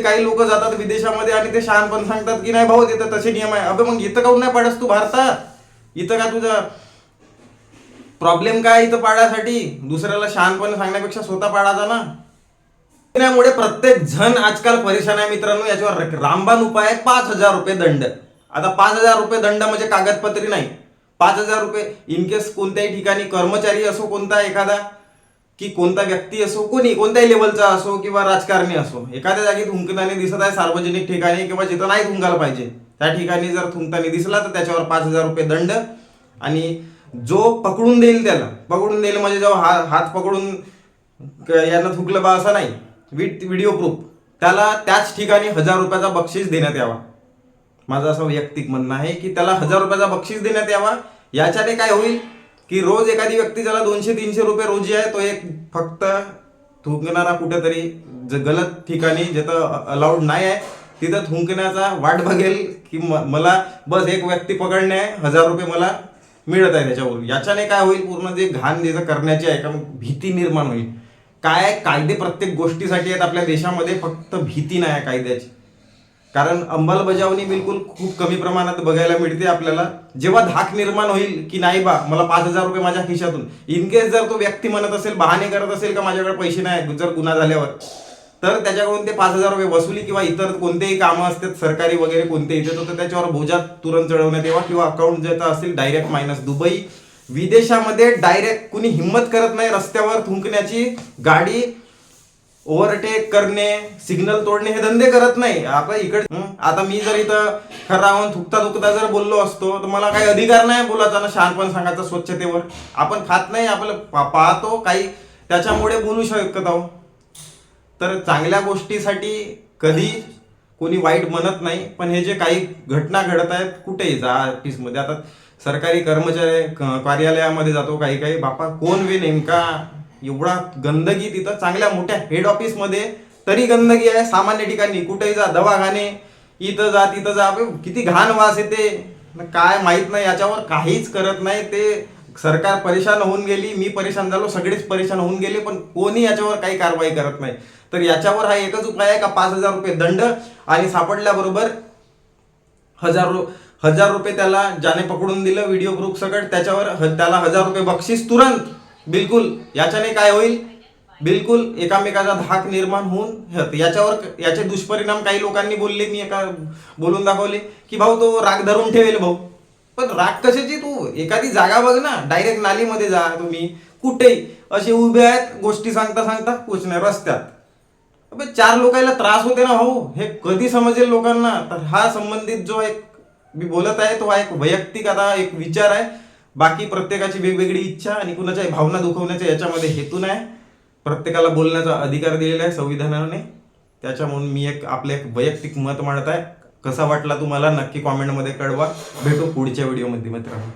काही लोक जातात विदेशामध्ये आणि ते शहाणपण सांगतात की नाही भाऊ तिथं तसे नियम आहे. अबे मग इथं काऊन नाही पाडस तू भारतात? इथं का तुझा प्रॉब्लेम काय इथं पाडायसाठी? दुसऱ्याला शहाणपण सांगण्यापेक्षा स्वतः पाडायचा ना? त्यामुळे प्रत्येक जण आजकाल परेशान आहे मित्रांनो. याच्यावर रामबाण उपाय आहे. पाच हजार रुपये दंड. आता पाच हजार रुपये दंड म्हणजे कागदपत्री नाही. पाच हजार रुपये. इनकेस कोणत्याही ठिकाणी कर्मचारी असो कोणता एखादा की कोणता व्यक्ती असो कोणी कोणत्याही लेवलचा असो किंवा राजकारणी असो एखाद्या जागी थुंकताना दिसत आहे सार्वजनिक ठिकाणी किंवा जिथं नाही थुंकायला पाहिजे त्या ठिकाणी जर थुंकताना दिसला तर त्याच्यावर पाच हजार रुपये दंड आणि जो पकडून देईल त्याला पकडून देईल म्हणजे जेव्हा हा हात पकडून यांना यानं थुकलं बा असं नाही विथ व्हिडिओ प्रूफ त्याला त्याच ठिकाणी हजार रुपयाचा बक्षीस देण्यात यावा. माझं असं वैयक्तिक म्हणणं आहे की त्याला हजार रुपयाचा बक्षीस देण्यात यावा याच्याने काय होईल? की रोज एखादी व्यक्ती ज्याला दोनशे तीनशे रुपये रोजी आहे तो एक फक्त थुंकणारा कुठेतरी ज- गलत ठिकाणी जिथं अलाउड नाही आहे तिथं थुंकण्याचा वाट बघेल की म- मला बस एक व्यक्ती पकडणे हजार रुपये मला मिळत आहे त्याच्यावरून याच्याने काय होईल? पूर्ण जे घाण जे करण्याची आहे का भीती निर्माण होईल. काय आहे, कायदे प्रत्येक गोष्टीसाठी आहेत आपल्या देशामध्ये फक्त भीती नाही आहे कायद्याची. कारण अंमलबजावणी बिलकुल खूप कमी प्रमाणात बघायला मिळते आपल्याला. जेव्हा धाक निर्माण होईल की नाही बा मला पाच हजार रुपये माझ्या खिशातून. इनकेस जर तो व्यक्ती म्हणत असेल बहाणे करत असेल का माझ्याकडे पैसे नाही जर गुन्हा झाल्यावर. तर त्याच्याकडून ते पाच हजार रुपये वसुली किंवा इतर कोणतेही कामं असतात सरकारी वगैरे कोणते इथे तर त्याच्यावर भोजात तुरंत चढवण्यात यावा किंवा अकाउंट जे असेल डायरेक्ट मायनस दुबई. विदेशामध्ये डायरेक्ट कुणी हिंमत करत नाही रस्त्यावर थुंकण्याची गाडी ओव्हरटेक करणे सिग्नल तोडणे हे धंदे करत नाही. आपण इकडे आता मी जर इथं खरं राहून थुकता थुकता जर बोललो असतो तर मला काही अधिकार नाही बोलायचा ना शहाणपण सांगायचं स्वच्छतेवर. आपण खात नाही आपलं पा- पाहतो काही त्याच्यामुळे बोलू शकत आहोत. तर चांगल्या गोष्टीसाठी कधी कोणी वाईट म्हणत नाही पण हे जे काही घटना घडत आहेत कुठेही जा ऑफिसमध्ये आता सरकारी कर्मचारी कार्यालयामध्ये जातो काही काही. बापा कोण वे नेमका एवढा गंदगी तिथं चांगल्या मोठ्या हेड ऑफिसमध्ये तरी गंदगी आहे. सामान्य ठिकाणी कुठेही जा दवाखाने इथं जा तिथं जा. किती घाण वास येते. काय माहीत नाही याच्यावर काहीच करत नाही. ते सरकार परेशान होऊन गेली मी परेशान झालो सगळेच परेशान होऊन गेले पण कोणी याच्यावर काही कारवाई करत नाही. तर याच्यावर हा एकच उपाय आहे का पाच हजार रुपये दंड आणि सापडल्याबरोबर हजार रु हजार रुपये त्याला ज्याने पकडून दिलं व्हिडिओ प्रूफ सकट त्याच्यावर त्याला हजार रुपये बक्षीस तुरंत बिलकुल याच्याने काय होईल? बिलकुल एकामेकाचा धाक निर्माण होऊन याच्यावर याचे दुष्परिणाम काही लोकांनी बोलले मी एका बोलून दाखवले की भाऊ तो राग धरून ठेवेल भाऊ. पण राग कशाची तू? एखादी जागा बघ ना. डायरेक्ट नालीमध्ये जा तुम्ही. कुठेही. असे उभे आहेत गोष्टी सांगता सांगता कुछ नाही रस्त्यात. अबे चार लोकांना त्रास होते ना भाऊ. हे कधी समजेल लोकांना? तर हा संबंधित जो एक मी बोलत आहे तो हा एक वैयक्तिक आता एक विचार आहे. बाकी प्रत्येकाची वेगवेगळी इच्छा आणि कुणाच्या भावना दुखवण्याच्या याच्यामध्ये हेतू नाही. प्रत्येकाला बोलण्याचा अधिकार दिलेला आहे संविधानाने. त्याच्यामुळे मी एक आपले एक वैयक्तिक मत मांडत आहे. कसा वाटला तुम्हाला? नक्की कॉमेंटमध्ये कळवा. भेटू पुढच्या व्हिडिओमध्ये मित्रांनो.